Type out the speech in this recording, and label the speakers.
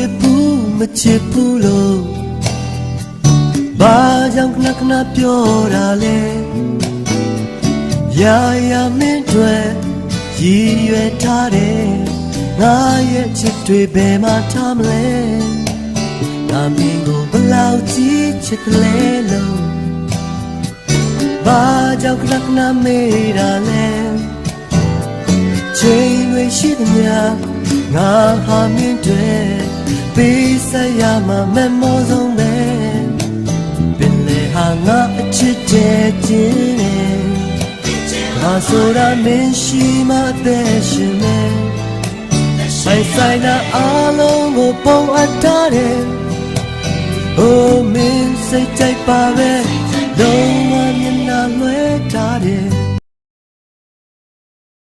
Speaker 1: စ်ဘူးမချစ်ဘူးလို့ဘာကြောင့်ခဏခဏပြောတာလဲရာရာမင်းတွေရည်ရွယ်ထားတယ်ငါရဲ့ချစ်တွေဘယ်မှာထားမလဲငါမင်းကိုဘယ်လောက်ကြည့်ချစ်ကလေးလို့ဘာကြောင့်ခဏခဏမေးတာလဲချိန်တွေရှိသမျှ ငါဟာမင်းတွေပေးဆက်ရမှာမမောဆုံးပဲပင်လေဟာငါအချစ်တဲ့ခြင်းနဲ့ငါဆိုတာမင်းရှိမှအသက်ရှင်နေဆိုင်ဆိုင်နာအလုံးကိုပုံအပ်ထားတယ် Oh မင်းစိတ်ကြိုက်